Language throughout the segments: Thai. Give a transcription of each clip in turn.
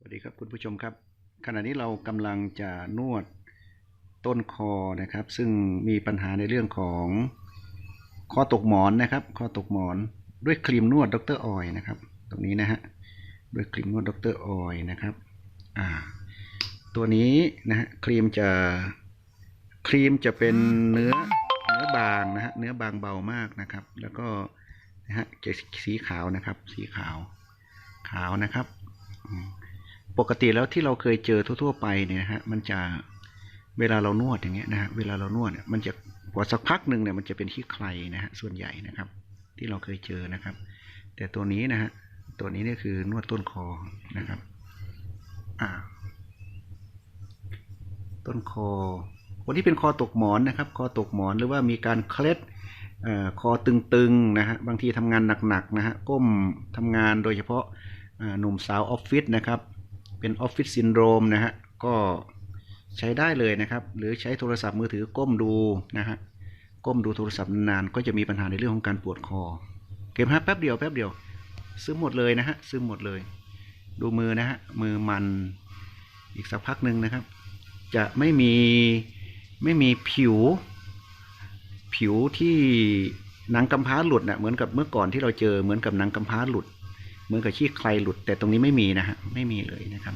สวัสดีครับคุณผู้ชมครับ ขณะนี้เรากำลังจะนวดต้นคอนะครับ ซึ่งมีปัญหาในเรื่องของข้อตกหมอนนะครับข้อตกหมอนด้วยครีมนวดดรออยนะครับ ตรงนี้นะฮะด้วยครีมนวดดรออยนะครับอ่าตัวนี้นะฮะครีมจะครีมจะเป็นเนื้อเนื้อบางนะฮะเนื้อบางเบามากนะครับ แล้วก็นะฮะจะสีขาวนะครับ สีขาวขาวนะครับอืม ปกติแล้วที่เราเคยเจอทั่ว ๆ ไปเนี่ยนะฮะมันจะเวลาเรานวดอย่างเงี้ยนะฮะเวลาเรานวดเนี่ยมันจะพอสักพักหนึ่งเนี่ยมันจะเป็นขี้ใครนะฮะส่วนใหญ่นะครับ ที่เราเคยเจอนะครับ แต่ตัวนี้นะฮะตัวนี้เนี่ยคือนวดต้นคอนะครับอ่าต้นคอคนที่เป็นคอตกหมอนนะครับ คอตกหมอนหรือว่ามีการเคล็ดเอ่อคอตึงๆนะฮะบางทีทำงานหนักๆนะฮะก้มทำงานโดยเฉพาะหนุ่มสาวออฟฟิศนะครับ เป็นออฟฟิศซินโดรมนะฮะก็ใช้ได้เลยนะครับ หรือใช้โทรศัพท์มือถือก้มดูนะฮะก้มดูโทรศัพท์นานๆก็จะมีปัญหาในเรื่องของการปวดคอ เก็บฮะแป๊บเดียวแป๊บเดียว ซึมหมดเลยนะฮะซึมหมดเลย ดูมือนะฮะมือมันอีกสักพักหนึ่งนะครับ จะไม่มีไม่มีผิว ผิวที่หนังกำพร้าหลุดนะเหมือนกับเมื่อก่อนที่เราเจอเหมือนกับหนังกำพร้าหลุด เหมือนกับขี้ใครหลุด แต่ตรงนี้ไม่มีนะฮะไม่มีเลยนะครับ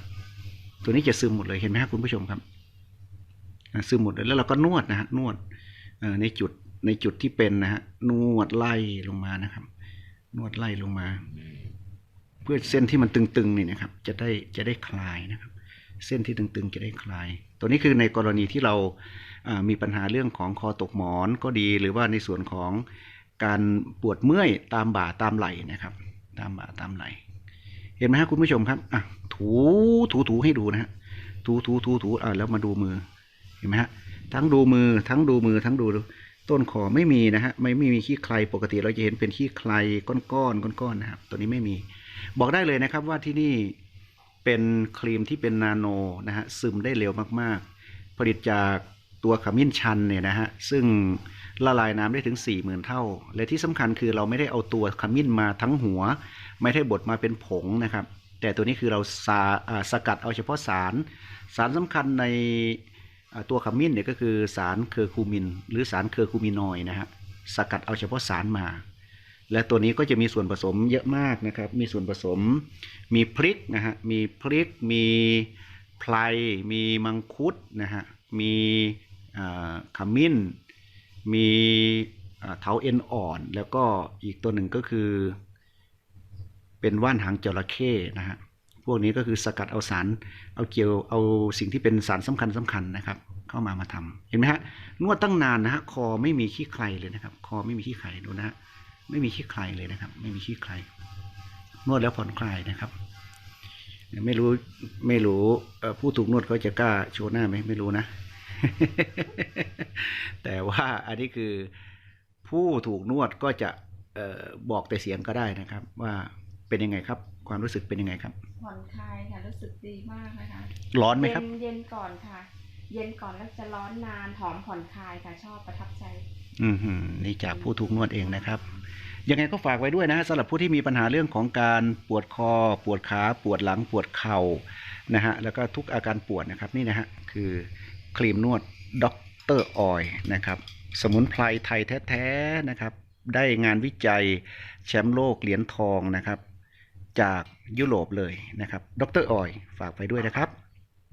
ตัวนี้จะซึมหมดเลยเห็นไหมครับคุณผู้ชมครับซึมหมดเลยแล้วเราก็นวดนะฮะนวดในจุดในจุดที่เป็นนะฮะนวดไล่ลงมานะครับ นวดไล่ลงมา เพื่อเส้นที่มันตึงๆนี่นะครับ จะได้จะได้คลายนะครับ เส้นที่ตึงๆจะได้คลาย ตัวนี้คือในกรณีที่เรามีปัญหาเรื่องของคอตกหมอนก็ดี หรือว่าในส่วนของการปวดเมื่อยตามบ่าตามไหล่นะครับ ตามบ่าตามไหลเห็นไหมฮะคุณผู้ชมครับอะถูถูถูให้ดูนะฮะถูถูถูถูอ่าแล้วมาดูมือเห็นไหมฮะทั้งดูมือทั้งดูมือทั้งดูต้นคอไม่มีนะฮะไม่ไม่มีขี้ใครปกติเราจะเห็นเป็นขี้ใครก้อนก้อนก้อนก้อนนะครับตัวนี้ไม่มี บอกได้เลยนะครับว่าที่นี่เป็นครีมที่เป็นนาโนนะฮะซึมได้เร็วมากๆ ผลิตจากตัวขมิ้นชันเนี่ยนะฮะซึ่ง ละลายน้ำได้ถึง40,000เท่า และที่สำคัญคือเราไม่ได้เอาตัวขมิ้นมาทั้งหัว ไม่ได้บดมาเป็นผงนะครับ แต่ตัวนี้คือเราสาาสกัดเอาเฉพาะสาร สารสำคัญในตัวขมิ้นเนี่ยก็คือสารเคอร์คูมิน หรือสารเคอร์คูมินอยด์นะฮะสกัดเอาเฉพาะสารมา และตัวนี้ก็จะมีส่วนผสมเยอะมากนะครับ มีส่วนผสม มีพริกนะฮะมีพริกมีไพรมีมังคุดนะฮะมีขมิ้น มีอ่าเถาเอ็นอ่อน แล้วก็อีกตัวหนึ่งก็คือ เป็นว่านหางจระเข้นะฮะพวกนี้ก็คือสกัดเอาสารเอาเกี่ยวเอาสิ่งที่เป็นสารสำคัญสำคัญนะครับ เข้ามามาทำเห็นไหมฮะนวดตั้งนานนะฮะคอไม่มีขี้ใครเลยนะครับ คอไม่มีขี้ใครดูนะฮะไม่มีขี้ใครเลยนะครับ ไม่มีขี้ใครนวดแล้วผ่อนคลายนะครับ ไม่รู้ไม่รู้ผู้ถูกนวดเขาจะกล้าโชว์หน้าไหมไม่รู้นะ แต่ว่าอันนี้คือผู้ถูกนวดก็จะเอ่อบอกแต่เสียงก็ได้นะครับ ว่าเป็นยังไงครับ ความรู้สึกเป็นยังไงครับผ่อนคลายค่ะรู้สึกดีมากนะคะร้อนไหมครับ เย็นเย็นก่อนค่ะ เย็นก่อนแล้วจะร้อนนานหอมผ่อนคลายค่ะชอบประทับใจ อืมหือนี่จากผู้ถูกนวดเองนะครับยังไงก็ฝากไว้ด้วยนะฮะสำหรับผู้ที่มีปัญหาเรื่องของการปวดคอ ปวดขา ปวดหลัง ปวดเข่านะฮะแล้วก็ทุกอาการปวดนะครับนี่นะฮะคือ ครีมนวดด็อกเตอร์ออยนะครับ สมุนไพรไทยแท้ๆนะครับ ได้งานวิจัยแชมป์โลกเหรียญทองนะครับ จากยุโรปเลยนะครับด็อกเตอร์ออยฝากไปด้วยนะครับ